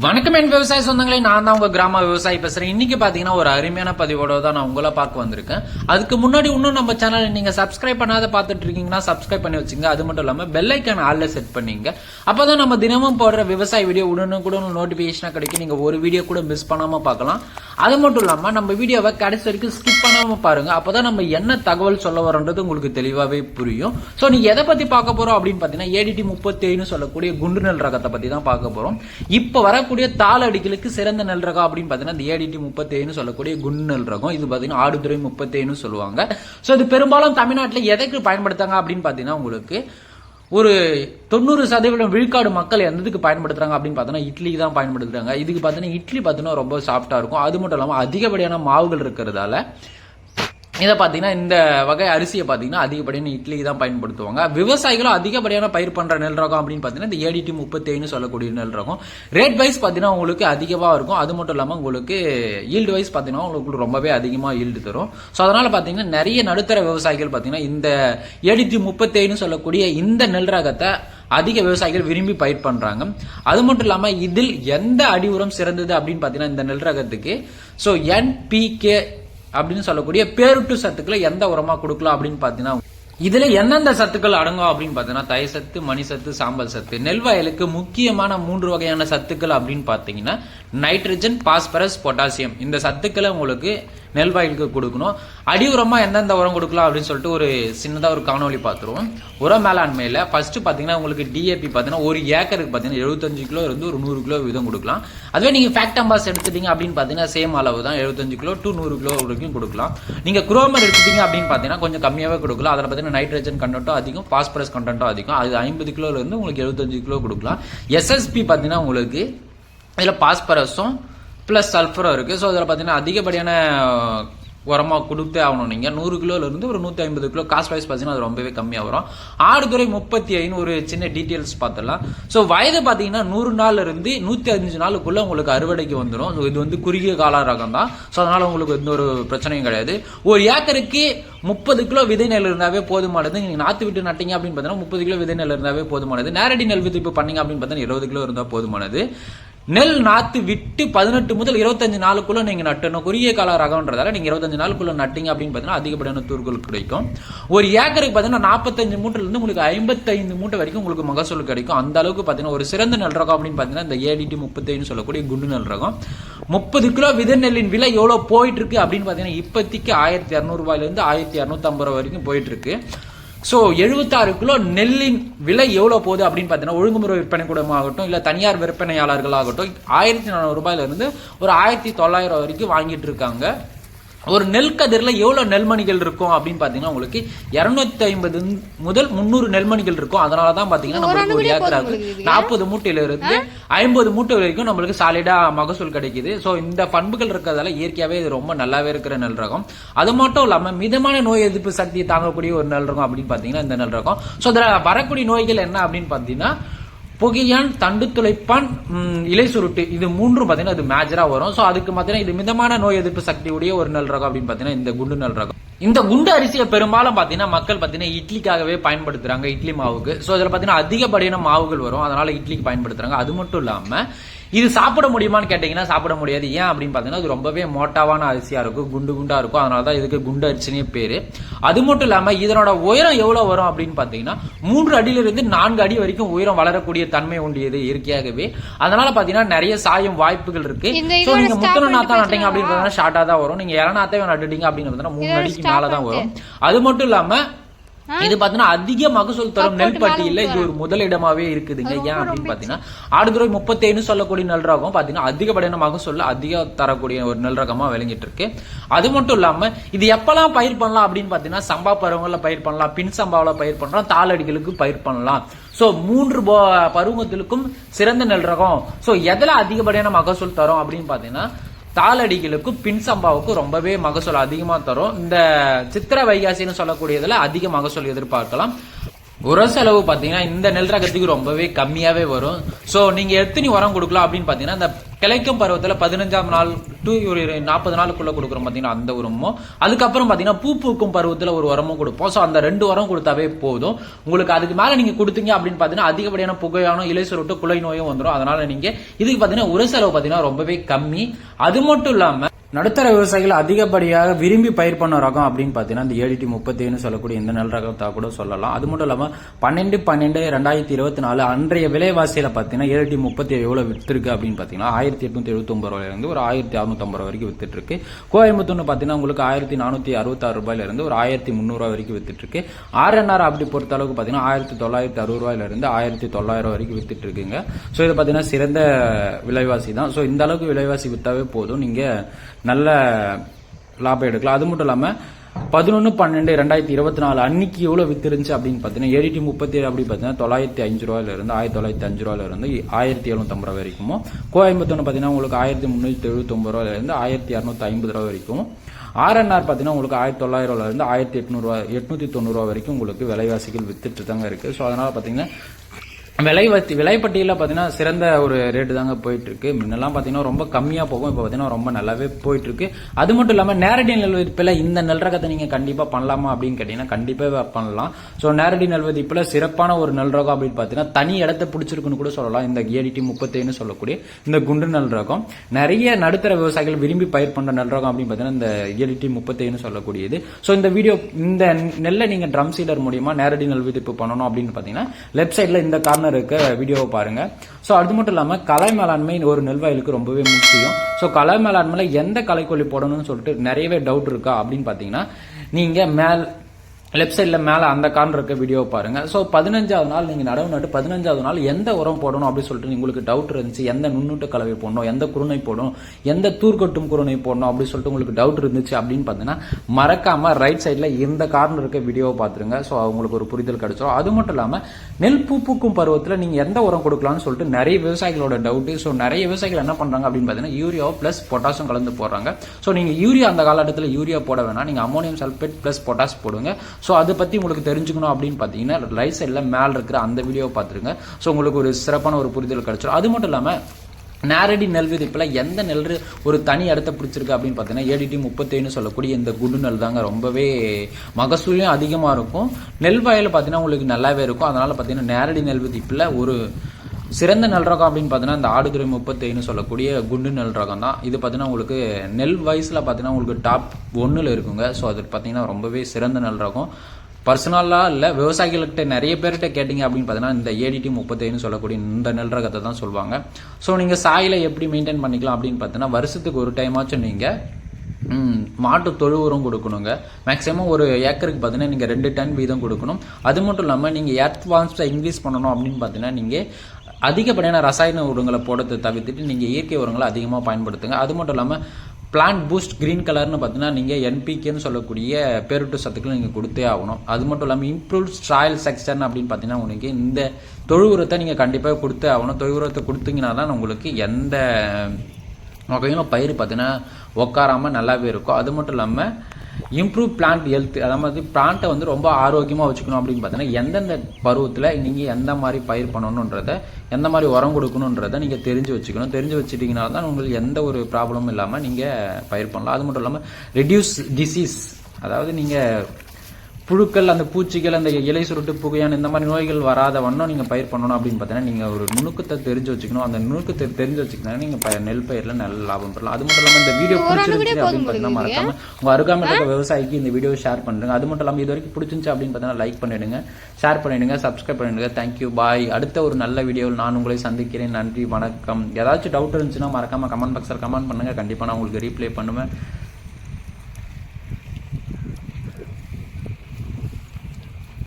வணக்கம் என் விவசாய சொந்தங்களே. நான் தான் உங்க கிராம விவசாயி பேசுறேன். இன்னைக்கு பாத்தீங்கன்னா ஒரு அருமையான பதிவோட தான் நான் உங்களை பார்க்க வந்திருக்கேன். அதுக்கு முன்னாடி இன்னும் நம்ம சேனல் நீங்க சப்ஸ்கிரைப் பண்ணாத பார்த்துட்டு இருக்கீங்கன்னா சப்ஸ்கிரைப் பண்ணி வச்சுங்க. அது மட்டும் இல்லாம பெல் ஐக்கான் ஆல்ல செட் பண்ணீங்க. அப்பதான் நம்ம தினமும் போடுற விவசாய வீடியோ உடனுக்குடன் நோட்டிபிகேஷனா கிடைக்கும். நீங்க ஒரு வீடியோ கூட மிஸ் பண்ணாம பார்க்கலாம். அது மட்டும் இல்லாம நம்ம வீடியோவை கடைசி வரைக்கும் ஸ்கிப் பண்ணாம பாருங்க. அப்பதான் நம்ம என்ன தகவல் சொல்ல வரோன்றது உங்களுக்கு தெளிவாவே புரியும். ஸோ நீங்க எதை பத்தி பார்க்க போறோம் அப்படின்னு பாத்தீங்கன்னா ஏடிடி முப்பத்தேழுன்னு சொல்லக்கூடிய குண்டு நெல் ரகத்தை பத்தி தான் பார்க்க போறோம். இப்ப வரக்கூடிய தாள் அடிக்கலுக்கு சிறந்த நெல் ரகம் அப்படின்னு பாத்தீங்கன்னா இந்த ஏடிடி முப்பத்தேழுன்னு சொல்லக்கூடிய குண்டு நெல் ரகம். இது பாத்தீங்கன்னா ஆடுதுறை முப்பத்தேன்னு சொல்லுவாங்க. ஸோ இது பெரும்பாலும் தமிழ்நாட்டில் எதைக்கு பயன்படுத்தாங்க அப்படின்னு பாத்தீங்கன்னா உங்களுக்கு ஒரு தொண்ணூறு சதவீதம் விழுக்காடு மக்கள் எந்ததுக்கு பயன்படுத்துறாங்க அப்படின்னு பார்த்தோன்னா இட்லிக்கு தான் பயன்படுத்துறாங்க. இதுக்கு பார்த்தீங்கன்னா இட்லி பார்த்தீங்கன்னா ரொம்ப சாஃப்டாக இருக்கும். அது மட்டும் இல்லாமல் அதிகப்படியான மாவுகள் இருக்கிறதால இதை பார்த்தீங்கன்னா இந்த வகை அரிசியை பார்த்தீங்கன்னா அதிகப்படியான இட்லி தான் பயன்படுத்துவாங்க. விவசாயிகளும் அதிகப்படியான பயிர் பண்ணுற நெல் ரகம் அப்படின்னு பார்த்தீங்கன்னா இந்த ஏடிடி முப்பத்தேன்னு சொல்லக்கூடிய நெல் ரகம். ரேட் வைஸ் பார்த்தீங்கன்னா உங்களுக்கு அதிகமாக இருக்கும். அது மட்டும் இல்லாமல் உங்களுக்கு ஈல்டு வைஸ் பார்த்தீங்கன்னா உங்களுக்கு ரொம்பவே அதிகமாக ஈல்டு தரும். ஸோ அதனால் பார்த்தீங்கன்னா நிறைய நடுத்தர விவசாயிகள் பார்த்தீங்கன்னா இந்த ஏடிடி முப்பத்தேன்னு சொல்லக்கூடிய இந்த நெல் ரகத்தை அதிக விவசாயிகள் விரும்பி பயிர் பண்ணுறாங்க அது மட்டும் இல்லாமல் இதில் எந்த அடி உரம் சிறந்தது அப்படின்னு பார்த்தீங்கன்னா இந்த நெல் ரகத்துக்கு. ஸோ என்பிகே அப்படின்னு சொல்லக்கூடிய பேருட்டு சத்துக்களை எந்த உரமா கொடுக்கலாம் அப்படின்னு பாத்தீங்கன்னா இதுல எந்தெந்த சத்துக்கள் அடங்கும் அப்படின்னு பாத்தீங்கன்னா தயசத்து சத்து மணி சத்து சாம்பல் சத்து நெல் வயலுக்கு முக்கியமான மூன்று வகையான சத்துக்கள் அப்படின்னு பாத்தீங்கன்னா நைட்ரஜன் பாஸ்பரஸ் பொட்டாசியம் இந்த சத்துக்களை உங்களுக்கு நெல் வயலுக்கு கொடுக்கணும். அடி உரமாக எந்தெந்த உரம் கொடுக்கலாம் அப்படின்னு சொல்லிட்டு ஒரு சின்னதாக ஒரு காணொலி பார்த்துருவோம். உரம் மேலாண்மையில் ஃபஸ்ட்டு பார்த்தீங்கன்னா உங்களுக்கு டிஏபி பார்த்தீங்கன்னா ஒரு ஏக்கருக்கு பார்த்தீங்கன்னா எழுபத்தஞ்சு கிலோ இருந்து ஒரு நூறு கிலோ விதம் கொடுக்கலாம். அதுவே நீங்க ஃபேக்டம்பாஸ் எடுத்துட்டீங்க அப்படின்னு பார்த்தீங்கன்னா சேம் அளவு தான் எழுபத்தஞ்சு கிலோ டு நூறு கிலோ வரைக்கும் கொடுக்கலாம். நீங்கள் குரோமர் எடுத்துட்டீங்க அப்படின்னு பார்த்தீங்கன்னா கொஞ்சம் கம்மியாகவே கொடுக்கலாம். அதில் பார்த்தீங்கன்னா நைட்ரஜன் கண்டென்ட்டும் அதிகம் பாஸ்பரஸ் கண்டென்ட்டும் அதிகம். அது ஐம்பது கிலோலேருந்து உங்களுக்கு எழுபத்தஞ்சு கிலோ கொடுக்கலாம். எஸ்எஸ்பி பார்த்தீங்கன்னா உங்களுக்கு இதில் பாஸ்பரஸும் ப்ளஸ் சல்ஃபரும் இருக்குது ஸோ அதில் பார்த்தீங்கன்னா அதிகப்படியான உரமா கொடுத்தே ஆகணும் நீங்கள் நூறு கிலோலேருந்து ஒரு நூற்றி ஐம்பது கிலோ. காஸ்ட் வைஸ் பார்த்தீங்கன்னா அது ரொம்பவே கம்மியாக வரும். ஆடுதுறை முப்பத்தி ஐந்து ஒரு சின்ன டீட்டெயில்ஸ் பார்த்துடலாம் ஸோ வயது பார்த்தீங்கன்னா நூறு நாள்லேருந்து நூற்றி அஞ்சு நாளுக்குள்ளே உங்களுக்கு அறுவடைக்கு வந்துடும் ஸோ இது வந்து குறுகிய கால ரகம் தான். ஸோ அதனால் உங்களுக்கு எந்த ஒரு பிரச்சனையும் கிடையாது. ஒரு ஏக்கருக்கு முப்பது கிலோ விதை நெல் இருந்தாவே போதுமானது. நீங்கள் நாற்று விட்டு நட்டீங்க அப்படின்னு பார்த்தீங்கன்னா முப்பது கிலோ விதை நெல் இருந்தாவே போதுமானது. நேரடி நெல் விதைப்பு பண்ணீங்க அப்படின்னு பார்த்தீங்கன்னா இருபது கிலோ இருந்தால் போதுமானது. நெல் நாத்து விட்டு பதினெட்டு முதல் இருபத்தஞ்சு நாளுக்குள்ள நீங்க நட்டணும். குறுகிய கால ரகம்ன்றதால நீங்க இருபத்தஞ்சு நாளுக்குள்ள நட்டீங்க அப்படின்னு பார்த்தீங்கன்னா அதிகப்படியான தூர்கள் கிடைக்கும். ஒரு ஏக்கருக்கு பார்த்தீங்கன்னா நாற்பத்தஞ்சு மூட்டைல இருந்து உங்களுக்கு ஐம்பத்தைந்து மூட்டை வரைக்கும் உங்களுக்கு மகசூல் கிடைக்கும். அந்த அளவுக்கு பார்த்தீங்கன்னா ஒரு சிறந்த நெல் ரகம் அப்படின்னு பார்த்தீங்கன்னா இந்த ஏடிடி முப்பத்தைன்னு சொல்லக்கூடிய குண்டு நெல் ரகம். முப்பது கிலோ விதை நெல்லின் விலை எவ்வளவு போயிட்டு இருக்கு அப்படின்னு பார்த்தீங்கன்னா இப்போதைக்கு ஆயிரத்தி இரநூறுபாயிலருந்து ஆயிரத்தி இரநூத்தம்பது ரூபாய் வரைக்கும் போயிட்டு இருக்கு. ஸோ எழுபத்தாறு கிலோ நெல்லின் விலை எவ்வளோ போகுது அப்படின்னு பார்த்தீங்கன்னா ஒழுங்குமுறை விற்பனை கூடமாகட்டும் இல்லை தனியார் விற்பனையாளர்களாகட்டும் ஆயிரத்தி நானூறு ரூபாயிலிருந்து ஒரு ஆயிரத்தி தொள்ளாயிரம் வரைக்கும் வாங்கிட்டு இருக்காங்க. ஒரு நெல் கதிரில் எவ்வளோ நெல்மணிகள் இருக்கும் அப்படின்னு பார்த்தீங்கன்னா உங்களுக்கு இரநூத்தி ஐம்பது முதல் முந்நூறு நெல்மணிகள் இருக்கும். அதனால தான் பார்த்தீங்கன்னா நம்மளுக்கு ஒரு ஏக்கராக்கு நாற்பது மூட்டையில இருந்து ஐம்பது மூட்டை வரைக்கும் நம்மளுக்கு சாலிடா மகசூல் கிடைக்குது. ஸோ இந்த பண்புகள் இருக்கிறதால இயற்கையாகவே இது ரொம்ப நல்லாவே இருக்கிற நெல் ரகம். அது மட்டும் இல்லாமல் மிதமான நோய் எதிர்ப்பு சக்தியை தாங்கக்கூடிய ஒரு நெல் ரகம் அப்படின்னு பார்த்தீங்கன்னா இந்த நெல் ரகம். ஸோ இதில் வரக்கூடிய நோய்கள் என்ன அப்படின்னு பார்த்தீங்கன்னா புகையான் தண்டு துளைப்பான் இலை சுருட்டு. இது மூன்றும் பார்த்தீங்கன்னா அது மேஜரா வரும். ஸோ அதுக்கு பார்த்தீங்கன்னா இது மிதமான நோய் எதிர்ப்பு சக்தியுடைய ஒரு நல் ரகம் அப்படின்னு பார்த்தீங்கன்னா இந்த குண்டு நல் ரகம். இந்த குண்டு அரிசியை பெரும்பாலும் பார்த்தீங்கன்னா மக்கள் பார்த்தீங்கன்னா இட்லிக்காகவே பயன்படுத்துறாங்க இட்லி மாவுக்கு. ஸோ இதில் பார்த்தீங்கன்னா அதிகப்படியான மாவுகள் வரும். அதனால இட்லிக்கு பயன்படுத்துறாங்க. அது மட்டும் இல்லாம இது சாப்பிட முடியுமான்னு கேட்டீங்கன்னா சாப்பிட முடியாது. ஏன் அப்படின்னு பார்த்தீங்கன்னா இது ரொம்பவே மோட்டாவான அரிசியா இருக்கும் குண்டு குண்டா இருக்கும். அதனால தான் இதுக்கு குண்டு அரிசினே பேரு. அது மட்டும் இல்லாம இதனோட உயரம் எவ்வளவு வரும் அப்படின்னு பார்த்தீங்கன்னா மூன்று அடியிலிருந்து நான்கு அடி வரைக்கும் உயரம் வளரக்கூடிய தன்மை உண்டியது இயற்கையாகவே. அதனால பார்த்தீங்கன்னா நிறைய சாயும் வாய்ப்புகள் இருக்கு. ஸோ இதோட நீங்க stop முத்தன பண்ணி நாத்தா நட்டீங்க? அப்படின்னு பார்த்தீங்கன்னா ஷார்ட்டா தான் வரும். நீங்க இளநாத்தே நட்டுட்டீங்க அப்படின்னு பார்த்தீங்கன்னா மூணு அடிக்கு மேல தான் வரும். அது மட்டும் இல்லாம இது பாத்தீங்கன்னா அதிக மகசூல் தரும் நெல் பட்டியல இது ஒரு முதலிடமாவே இருக்குதுங்க ஏன் அப்படின்னு பாத்தீங்கன்னா ஆடுதுறை முப்பத்தேன்னு சொல்லக்கூடிய நெல் ரகம் பாத்தீங்கன்னா அதிகப்படியான மகசூல் அதிக தரக்கூடிய ஒரு நெல் ரகமா விளங்கிட்டு இருக்கு. அது மட்டும் இல்லாம இது எப்பெல்லாம் பயிர் பண்ணலாம் அப்படின்னு பாத்தீங்கன்னா சம்பா பருவங்கள்ல பயிர் பண்ணலாம் பின் சம்பாவில பயிர் பண்ணலாம் தாளடிகளுக்கு பயிர் பண்ணலாம். சோ மூன்று போ- பருவத்திற்கும் சிறந்த நெல் ரகம் சோ எதுல அதிகப்படியான மகசூல் தரும் அப்படின்னு பாத்தீங்கன்னா தாளடிகளுக்கும் பின் சம்பாவுக்கும் ரொம்பவே மகசூல் அதிகமா தரும். இந்த சித்திர வைகாசின்னு சொல்லக்கூடியதுல அதிக மகசூல் எதிர்பார்க்கலாம். உர செலவு பார்த்தீங்கன்னா இந்த நெல் ரகத்துக்கு ரொம்பவே கம்மியாகவே வரும். ஸோ நீங்கள் எத்தனை உரம் கொடுக்கலாம் அப்படின்னு பார்த்தீங்கன்னா இந்த கிளைக்கும் பருவத்தில் பதினஞ்சாம் நாள் டு ஒரு நாற்பது நாளுக்குள்ளே கொடுக்குறோம் பார்த்தீங்கன்னா அந்த உரமும். அதுக்கப்புறம் பார்த்தீங்கன்னா பூ பூக்கும் பருவத்தில் ஒரு உரமும் கொடுப்போம். ஸோ அந்த ரெண்டு உரம் கொடுத்தாவே போதும். உங்களுக்கு அதுக்கு மேலே நீங்கள் கொடுத்தீங்க அப்படின்னு பார்த்தீங்கன்னா அதிகப்படியான புகையான இலை சுருட்டு குலை நோயும் வந்துடும் அதனால் நீங்கள் இதுக்கு பார்த்தீங்கன்னா உர செலவு பார்த்தீங்கன்னா ரொம்பவே கம்மி. அது மட்டும் இல்லாமல் நடுத்தர விவசாயிகள் அதிகப்படியாக விரும்பி பயிர் பண்ண ரகம் அப்படின்னு பார்த்தீங்கன்னா இந்த ஏடிடி முப்பத்தேன்னு சொல்லக்கூடிய இந்த நெல் ரகத்தை கூட சொல்லலாம். அது மட்டும் இல்லாமல் பன்னெண்டு பன்னெண்டு ரெண்டாயிரத்தி இருபத்தி நாலு அன்றைய விலைவாசியில் பார்த்தீங்கன்னா ஏடிடி முப்பத்தி எவ்வளோ விற்றுருக்கு அப்படின்னு பார்த்தீங்கன்னா ஆயிரத்தி எட்நூத்தி எழுபத்தொம்பது ரூபாயிலிருந்து ஒரு ஆயிரத்தி அறுநூத்தம்பது ரூபா வரைக்கும் வித்துட்டு இருக்கு கோயம்புத்தூர்னு பார்த்தீங்கன்னா உங்களுக்கு ஆயிரத்தி நானூற்றி அறுபத்தாறு ரூபாயிலிருந்து ஒரு ஆயிரத்தி முந்நூறுரூவா வரைக்கும் வித்துட்டு இருக்கு ஆர்என்ஆர் அப்படி பொறுத்த அளவுக்கு பார்த்தீங்கன்னா ஆயிரத்தி தொள்ளாயிரத்தி அறுபது ரூபாயிலிருந்து ஆயிரத்தி தொள்ளாயிரம் வரைக்கும் வித்துட்டு இருக்குங்க ஸோ இது பார்த்தீங்கன்னா சிறந்த விலைவாசி தான். ஸோ இந்த அளவுக்கு விலைவாசி விற்றாவே போதும். நீங்கள் நல்ல லாபம் எடுக்கலாம். அது மட்டும் இல்லாமல் பதினொன்று பன்னெண்டு ரெண்டாயிரத்தி இருபத்தி நாலு அன்னைக்கு எவ்வளோ வித்துருந்துச்சு அப்படின்னு பார்த்தீங்கன்னா ஏடிடி முப்பத்தி ஏழு அப்படி பார்த்தீங்கன்னா தொள்ளாயிரத்தி அஞ்சு ரூபாயிலிருந்து ஆயிரத்தி தொள்ளாயிரத்தி அஞ்சு ரூபாயிலிருந்து ஆயிரத்தி எழுநூத்தம்பது ரூபா வரைக்கும் கோயம்புத்தூர்னு பார்த்தீங்கன்னா உங்களுக்கு ஆயிரத்தி முந்நூற்றி எழுபத்தொம்பது ரூபாயிலிருந்து ஆயிரத்தி இரநூத்தி ஐம்பது ரூபா வரைக்கும். ஆர்என்ஆர் பார்த்தீங்கன்னா உங்களுக்கு ஆயிரத்தி தொள்ளாயிரம்லேருந்து ஆயிரத்தி எட்நூறுவா எட்நூற்றி தொண்ணூறுரூவா வரைக்கும் உங்களுக்கு விலைவாசிகள் வித்துட்டு தாங்க இருக்கு. ஸோ அதனால் பார்த்தீங்கன்னா விலை வத்தி விலைப்பட்டியலில் பார்த்தீங்கன்னா சிறந்த ஒரு ரேட்டு தாங்க போயிட்டுருக்கு. முன்னெல்லாம் பார்த்தீங்கன்னா ரொம்ப கம்மியாக போகும். இப்போ பார்த்தீங்கன்னா ரொம்ப நல்லாவே போயிட்டுருக்கு. அது மட்டும் இல்லாமல் நேரடி நெல்வதிப்பில் இந்த நெல் ரகத்தை நீங்கள் கண்டிப்பாக பண்ணலாமா அப்படின்னு கேட்டிங்கன்னா கண்டிப்பாக பண்ணலாம். ஸோ நேரடி நெல்வதிப்பில் சிறப்பான ஒரு நெல் ரகம் அப்படின்னு பார்த்தீங்கன்னா தனி இடத்த பிடிச்சிருக்குன்னு கூட சொல்லலாம். இந்த ஏடிடி முப்பத்தேன்னு சொல்லக்கூடிய இந்த குண்டு நெல் ரகம் நிறைய நடுத்தர விவசாயிகள் விரும்பி பயிர் பண்ணுற நெல் ரகம் அப்படின்னு பார்த்தீங்கன்னா இந்த ஏடிடி முப்பத்தேன்னு சொல்லக்கூடியது. ஸோ இந்த வீடியோ இந்த நெல்லை நீங்கள் ட்ரம் சீடர் மூலியமாக நேரடி நெல் விதிப்பு பண்ணணும் அப்படின்னு பார்த்தீங்கன்னா லெஃப்ட் சைடில் இந்த கார்னர் இருக்க வீடியோவை பாருங்க. ஸோ அது மட்டும் இல்லாமல் கலை மேலாண்மை ஒரு நெல்வாயிலுக்கு ரொம்பவே முக்கியம். ஸோ கலை மேலாண்மையில் எந்த கலைக்கொல்லி போடணும்னு சொல்லிட்டு நிறையவே டவுட் இருக்கா அப்படின்னு பார்த்தீங்கன்னா நீங்கள் மேல் லெஃப்ட் சைடில் மேலே அந்த கார்னர் இருக்க வீடியோ பாருங்கள் ஸோ பதினஞ்சாவது நாள் நீங்கள் நடவு நட்டு பதினஞ்சாவது நாள் எந்த உரம் போடணும் அப்படின்னு சொல்லிட்டு உங்களுக்கு டவுட் இருந்துச்சு எந்த நுண்ணூட்ட கலவை போடணும் எந்த குருணை போடணும் எந்த தூர்க்கட்டும் குருணை போடணும் அப்படின்னு சொல்லிட்டு உங்களுக்கு டவுட் இருந்துச்சு அப்படின்னு பார்த்தீங்கன்னா மறக்காமல் ரைட் சைடில் இந்த கார்னர் இருக்க வீடியோவை பார்த்துருங்க. ஸோ அவங்களுக்கு ஒரு புரிதல் கிடைச்சிடும் அது மட்டும் இல்லாமல் நெல் பூ பூக்கும் பருவத்தில் நீங்கள் எந்த உரம் கொடுக்கலாம்னு சொல்லிட்டு நிறைய விவசாயிகளோட டவுட்டு ஸோ நிறைய விவசாயிகள் என்ன பண்ணுறாங்க அப்படின்னு பார்த்தீங்கன்னா யூரியா ப்ளஸ் பொட்டாசும் கலந்து போடுறாங்க. ஸோ நீங்கள் யூரியா அந்த காலகட்டத்தில் யூரியா போட வேணாம். நீங்கள் அமோனியம் சல்பேட் ப்ளஸ் பொட்டாஸ் போடுங்க. ஸோ அதை பற்றி உங்களுக்கு தெரிஞ்சுக்கணும் அப்படின்னு பார்த்தீங்கன்னா ரைட் சைடில் மேலே இருக்கிற அந்த வீடியோவை பார்த்துருங்க. ஸோ உங்களுக்கு ஒரு சிறப்பான ஒரு புரிதல் கிடைச்சிடும் அது மட்டும் இல்லாமல் நேரடி நெல் விதிப்பில் எந்த நெல் ஒரு தனி இடத்த பிடிச்சிருக்கு அப்படின்னு பார்த்தீங்கன்னா ஏடிடி முப்பத்தேன்னு சொல்லக்கூடிய இந்த குண்டு நெல் தாங்க ரொம்பவே மகசூலையும் அதிகமாக இருக்கும். நெல் வயல் பார்த்தீங்கன்னா உங்களுக்கு நல்லாவே இருக்கும். அதனால் பார்த்தீங்கன்னா நேரடி நெல் விதிப்பில் ஒரு சிறந்த நல் ரகம் அப்படின்னு பார்த்தீங்கன்னா இந்த ஆடுதுறை முப்பத்தேன்னு சொல்லக்கூடிய குண்டு நெல் ரகம் தான். இது பார்த்தீங்கன்னா உங்களுக்கு நெல் வயசில் பார்த்தீங்கன்னா உங்களுக்கு டாப் ஒன்றில் இருக்குங்க. ஸோ அது பார்த்தீங்கன்னா ரொம்பவே சிறந்த நல் ரகம் பர்சனலாக இல்லை விவசாயிகள்கிட்ட நிறைய பேர்கிட்ட கேட்டிங்க அப்படின்னு பார்த்தீங்கன்னா இந்த ஏடிடி முப்பத்தைன்னு சொல்லக்கூடிய இந்த நெல் ரகத்தை தான் சொல்லுவாங்க. ஸோ நீங்கள் சாயில எப்படி மெயின்டைன் பண்ணிக்கலாம் அப்படின்னு பார்த்தீங்கன்னா வருஷத்துக்கு ஒரு டைமாச்சும் நீங்கள் மாட்டு தொழு உரம் கொடுக்கணுங்க. மேக்ஸிமம் ஒரு ஏக்கருக்கு பார்த்தீங்கன்னா நீங்கள் ரெண்டு டன் வீதம் கொடுக்கணும். அது மட்டும் இல்லாமல் நீங்கள் எர்த் இன்க்ரீஸ் பண்ணணும் அப்படின்னு பார்த்தீங்கன்னா நீங்கள் அதிகப்படியான ரசாயன உரங்களை போடுறதை தவிர்த்துட்டு நீங்கள் இயற்கை உரங்களை அதிகமாக பயன்படுத்துங்க. அது மட்டும் இல்லாமல் பிளான்ட் பூஸ்ட் கிரீன் கலர்னு பார்த்தீங்கன்னா நீங்கள் என்பிகேன்னு சொல்லக்கூடிய பேருட்டு சத்துக்களை நீங்கள் கொடுத்தே ஆகணும். அது மட்டும் இல்லாமல் இம்ப்ரூவ் ஸ்டாயில் செக்ஷன் அப்படின்னு பார்த்தீங்கன்னா உங்களுக்கு இந்த தொழு உரத்தை நீங்கள் கண்டிப்பாக கொடுத்தே ஆகணும். தொழு உரத்தை கொடுத்தீங்கன்னா தான் உங்களுக்கு எந்த வகையிலும் பயிர் பார்த்தீங்கன்னா உக்காராமல் நல்லாவே இருக்கும். அது மட்டும் இல்லாமல் இம்ப்ரூவ் பிளான்ட் ஹெல்த் அதாவது பிளான்ட்டை வந்து ரொம்ப ஆரோக்கியமாக வச்சுக்கணும் அப்படின்னு பார்த்தீங்கன்னா எந்தெந்த பருவத்தில் நீங்கள் எந்த மாதிரி பயிர் பண்ணணுன்றதை எந்த மாதிரி உரம் கொடுக்கணுன்றத நீங்கள் தெரிஞ்சு வச்சுக்கணும். தெரிஞ்சு வச்சுட்டீங்கன்னா தான் உங்களுக்கு எந்த ஒரு ப்ராப்ளமும் இல்லாமல் நீங்கள் பயிர் பண்ணலாம். அது மட்டும் இல்லாமல் ரெடியூஸ் டிசீஸ் அதாவது நீங்கள் புழுக்கள் அந்த பூச்சிகள் அந்த இலை சுருட்டு புகையான் இந்த மாதிரி நோய்கள் வராத வண்ணம் நீங்கள் பயிர் பண்ணணும் அப்படின்னு பார்த்தீங்கன்னா நீங்கள் ஒரு நுணுக்கத்தை தெரிஞ்சு வச்சுக்கணும். அந்த நுணுக்கத்தை தெரிஞ்சு வச்சுக்கிட்டா நீங்கள் ப- நெல் பயிரில் நல்ல லாபம் பெறலாம். அது மட்டும் இல்லாமல் இந்த வீடியோ பிடிச்சிருந்துச்சு அப்படின்னு பார்த்தீங்கன்னா மறக்காம உங்கள் அருகாமையில் இருக்க விவசாயிக்கு இந்த வீடியோ ஷேர் பண்ணுங்க. அது மட்டும் இல்லாமல் இது வரைக்கும் பிடிச்சிருந்துச்சு அப்படின்னு பார்த்தீங்கன்னா லைக் பண்ணிடுங்க. ஷேர் பண்ணிடுங்க சப்ஸ்கிரைப் பண்ணிடுங்க. தேங்க்யூ பாய் அடுத்த ஒரு நல்ல வீடியோவில் நான் உங்களை சந்திக்கிறேன். நன்றி வணக்கம். ஏதாச்சும் டவுட் இருந்துச்சுன்னா மறக்காம கமெண்ட் பாக்ஸில் கமெண்ட் பண்ணுங்க. கண்டிப்பாக நான் உங்களுக்கு ரீப்ளை பண்ணுவேன்.